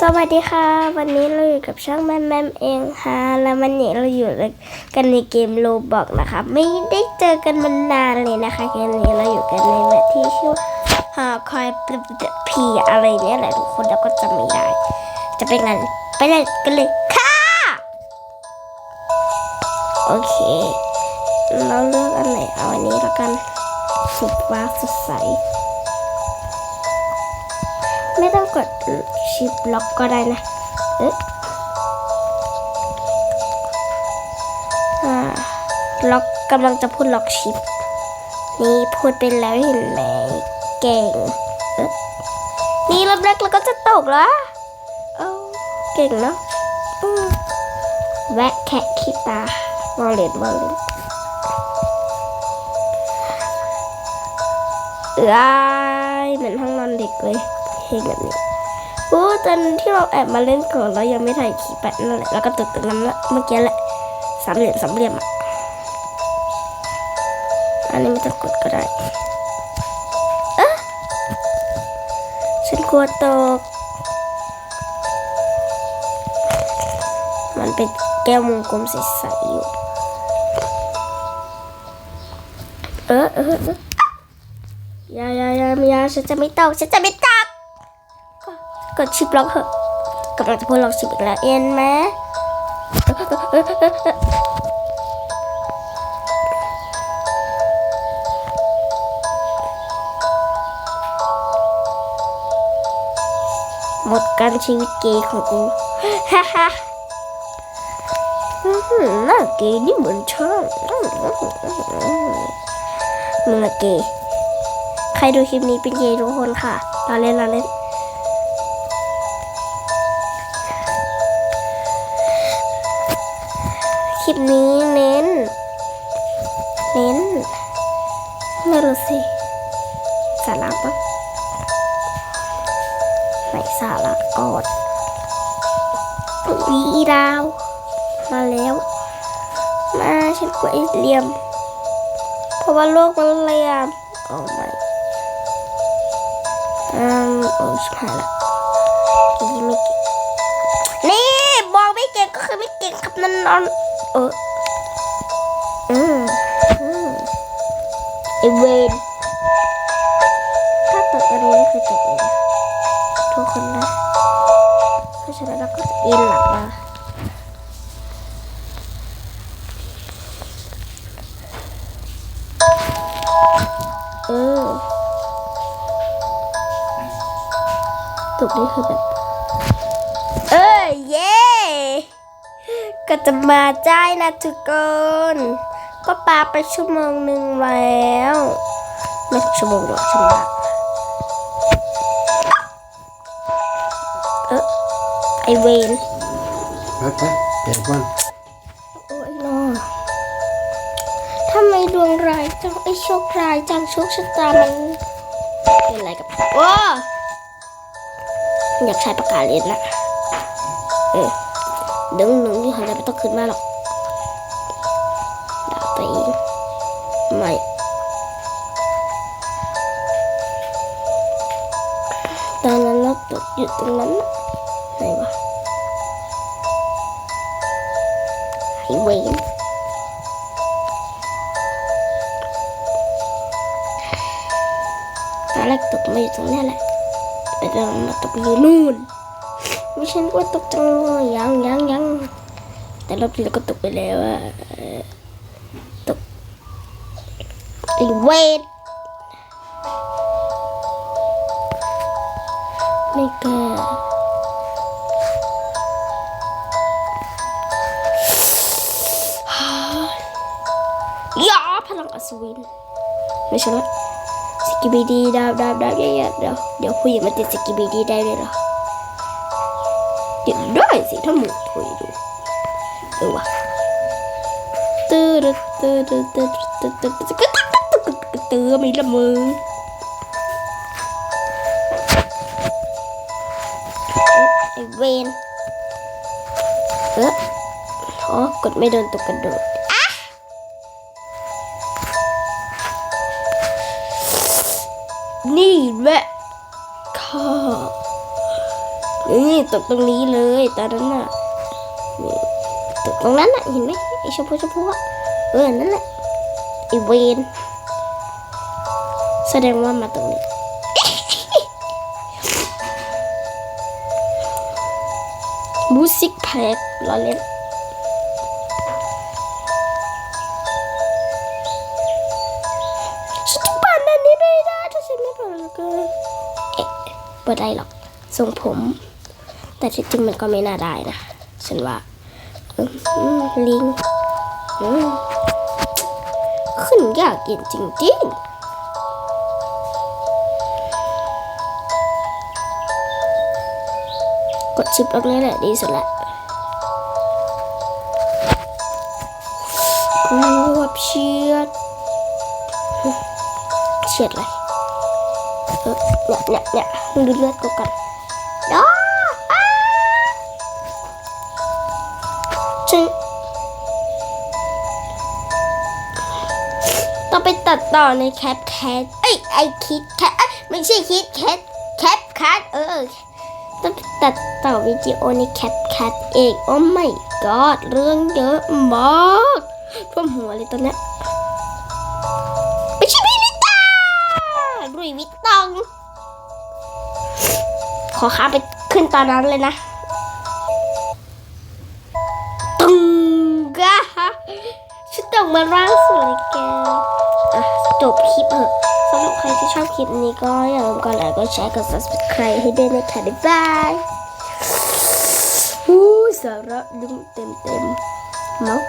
สวัสดีค่ะ วันนี้เราอยู่กับช่างแมมแมมเองค่ะ แล้ววันนี้เราอยู่กันในเกมโลบอกนะคะ ไม่ได้เจอกันมานานเลยนะคะเกมนี้เราอยู่กันในแบบที่ชื่อหาคอยพีอะไรเนี่ยแหละทุกคนแล้วก็จำไม่ได้ จะเป็นไงไปเลยกันเลยค่ะ โอเค เราเลือกอันไหนเอาอันนี้แล้วกันสุดว้าสดใส ไม่ต้องกดชิปล็อกก็ได้นะเอ๊ะอ่าล็อกกำลังจะพูดล็อกชิป นี่พูดไปแล้วเห็นไหมเก่งเอ๊ะนี่รอบแรกเราก็จะตกแล้วเอ้าเก่งเนาะอืมแวะแคะขี้ตาวอลเลนวอลเลนเอ้ยเหมือนห้องนอนเด็กเลย เพลงแบบนี้โอ้ตอนที่เราแอบมาเล่นก่อนเรายังไม่ถ่ายคลิปแบบนั่นแหละแล้วก็ตึกตึกนั้นละเมื่อกี้แหละสามเหลี่ยมสามเหลี่ยมอะอันนี้ไม่ต้องกดก็ได้เอ๊ะฉันกลัวตก มันเป็นแก้ววงกลมใสๆอยู่ เออเออเออยายายายาฉันจะไม่ตกฉันจะไม่ต กดชิปล็อกเหอะกำลังจะพูดล็อกชิปอีกแล้วเอ็นไหมหมดการชีวิตเกย์ของกูฮ่าฮ่าอื้อหือหน้าเกย์นี่เหมือนช่างมึงอะเกย์ใครดูคลิปนี้เป็นเกย์ทุกคนค่ะเราเล่นเราเล่น ลิปนี้เน้น เน้น ไม่รู้สิ สาระปะไหนสาระกอนวีดาว มาแล้ว มาฉันกลัวไอ้เหลี่ยม เพราะว่าโลกมันเหลี่ยมโอ้ไม่อืมโอ้ชิบหายละอีไม่เก่งนี่บอกไม่เก่งก็คือไม่เก่งครับนั่นนอน เอออืมอืมไอเวนถ้าตกอะไรนี่คือตกเลยนะทุกคนนะเพราะฉะนั้นเราก็จะเอ็นหลังมาเออตกนี่คือแบบเอ้ยเย่ ก็จะมาได้นะทุกคน ก็ปาไปชั่วโมงหนึ่งแล้วไม่ชั่วโมงหรอกชั่วโมงเออไอเวนไปไปเดี๋ยวก่อนโอ้ยนอทำไมดวงร้ายจังไอโชคร้ายจังโชคชะตามันเป็นอะไรกับโอ้อยากใช้ปากกาเล่นนะเออ ดึงหนึ่งที่หันไปไม่ต้องขึ้นมาหรอกด่าตัวเองไม่ตอนนั้นเราตกอยู่ตรงนั้นไหนวะไอเวนตอนแรกตกมาอยู่ตรงนี้แหละแต่ตอนมาตกอยู่นู่น ไม่ใช่ว่าตกจังเลยยังยังยังแต่รอบที่เราก็ตกไปแล้วอะตกไอเวนไม่กล้าอย่าพลังอัศวินไม่ใช่ละสกิบีดีดาวดาวดาวเยอะๆเดี๋ยวเดี๋ยวผู้หญิงมาติดสกิบีดีได้เลยเหรอ ติดได้สิถ้าหมูถุยดูเออวะตื้อตื้อตื้อตื้อตื้อตื้อตื้อตื้อตื้อตื้อมีละมือไอเวนเอออ๋อกดไม่โดนตกกระโดดอะนี่แหละข้า นี่ตกตรงนี้เลยตอนนั้นน่ะนี่ตกตรงนั้นน่ะเห็นไหมไอ้ชมพูชมพูอะเออนั่นแหละไอ้เวนแสดงว่ามาตรงนี้มูสิกแพ็คล้อเล่นฉันจะปั่นอันนี้ไม่ได้ถ้าฉันไม่ปั่นก็เอ๊ะเปิดได้หรอกทรงผม แต่ที่จริงมันก็ไม่น่าได้นะ ฉันว่าลิงขึ้นยากเย็นจริงๆกดชิปตรงนี้แหละดีสุดละกวบเชียดเชียดเออเนี่ยเนี่ยเนี่ยมึงดูเลือดกูกัน ต่อในแคปแคทเอ้ยไอคิดแคทไม่ใช่คิดแคทแคปแคทเออต้องตัดต่อวิดีโอในแคปแคทเองโอ้ไม่กอดเรื่องเยอะมากท่วมหัวเลยตอนนี้ไม่ใช่พี่ลิตารุยวิตตองขอค้าไปขึ้นตอนนั้นเลยนะตึงกะฉันต้องมาร่างสวยแก บคลิปเถอะสำหรับใครที่ชอบคลิปนี้ก็อย่าลืมกดไลค์กดแชร์กด subscribe ให้ด้วยนะคะบ๊ายบายอู้สาระดึงเต็มเต็มเนาะ